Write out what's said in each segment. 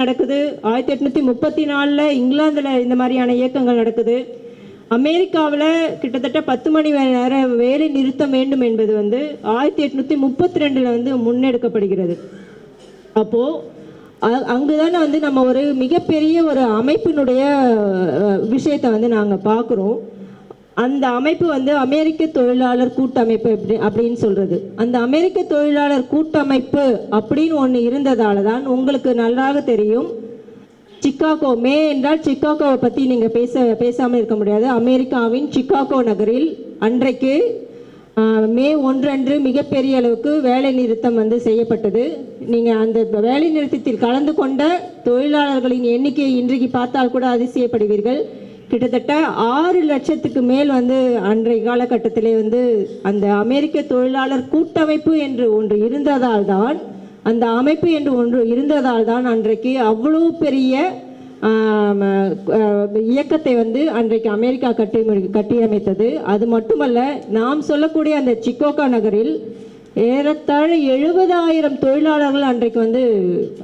நடக்குது. ஆயிரத்தி எட்நூற்றி முப்பத்தி நாலில் இங்கிலாந்தில் இந்த மாதிரியான இயக்கங்கள் நடக்குது. அமெரிக்காவில் கிட்டத்தட்ட பத்து மணி நேரம் வேலை நிறுத்தம் வேண்டும் என்பது வந்து ஆயிரத்தி எட்நூற்றி முப்பத்தி ரெண்டில் வந்து முன்னெடுக்கப்படுகிறது. அப்போது அங்கு தானே வந்து நம்ம ஒரு மிகப்பெரிய ஒரு அமைப்பினுடைய விஷயத்தை வந்து நாங்கள் பார்க்குறோம். அந்த அமைப்பு வந்து அமெரிக்க தொழிலாளர் கூட்டமைப்பு அப்படி அப்படின்னு சொல்கிறது அந்த அமெரிக்க தொழிலாளர் கூட்டமைப்பு அப்படின்னு ஒன்று இருந்ததால தான் உங்களுக்கு நன்றாக தெரியும். சிக்காகோ மே என்றால் சிக்காகோவை பற்றி நீங்கள் பேச பேசாமல் இருக்க முடியாது. அமெரிக்காவின் சிக்காகோ நகரில் அன்றைக்கு மே ஒன்றன்று மிகப்பெரிய அளவுக்கு வேலை நிறுத்தம் வந்து செய்யப்பட்டது. நீங்கள் அந்த வேலை நிறுத்தத்தில் கலந்து கொண்ட தொழிலாளர்களின் எண்ணிக்கையை இன்றைக்கு பார்த்தால் கூட அதிசயப்படுவீர்கள். கிட்டத்தட்ட ஆறு லட்சத்துக்கு மேல் வந்து அன்றைய காலகட்டத்திலே வந்து அந்த அமெரிக்க தொழிலாளர் கூட்டமைப்பு என்று ஒன்று இருந்ததால் தான் அந்த அமைப்பு என்று ஒன்று இருந்ததால் தான் அன்றைக்கு அவ்வளோ பெரிய இயக்கத்தை வந்து அன்றைக்கு அமெரிக்கா கட்டி கட்டியமைத்தது. அது மட்டுமல்ல நாம் சொல்லக்கூடிய அந்த சிக்கோகா நகரில் ஏறத்தாழ எழுபதாயிரம் தொழிலாளர்கள் அன்றைக்கு வந்து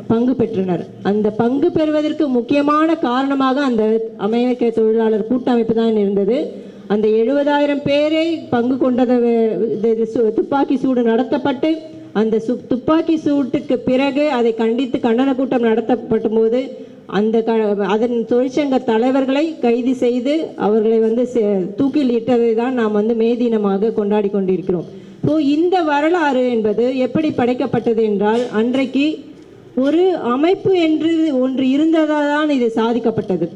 பங்கு பெற்றனர். அந்த பங்கு பெறுவதற்கு முக்கியமான காரணமாக அந்த அமெரிக்க தொழிலாளர் கூட்டமைப்பு தான் இருந்தது. அந்த எழுபதாயிரம் பேரை பங்கு கொண்டதை இது சு- துப்பாக்கி சூடு நடத்தப்பட்டு அந்த சு துப்பாக்கி சூட்டுக்கு பிறகு அதை கண்டித்து கண்டன கூட்டம் நடத்தப்படும் போது அந்த க அதன் தொழிற்சங்க தலைவர்களை கைது செய்து அவர்களை வந்து செ- தூக்கில் இட்டதை தான் நாம் வந்து மே தினமாக கொண்டாடி கொண்டிருக்கிறோம். ஸோ இந்த வரலாறு என்பது எப்படி படைக்கப்பட்டது என்றால் அன்றைக்கு ஒரு அமைப்பு என்று ஒன்று இருந்ததால் தான் இது சாதிக்கப்பட்டது.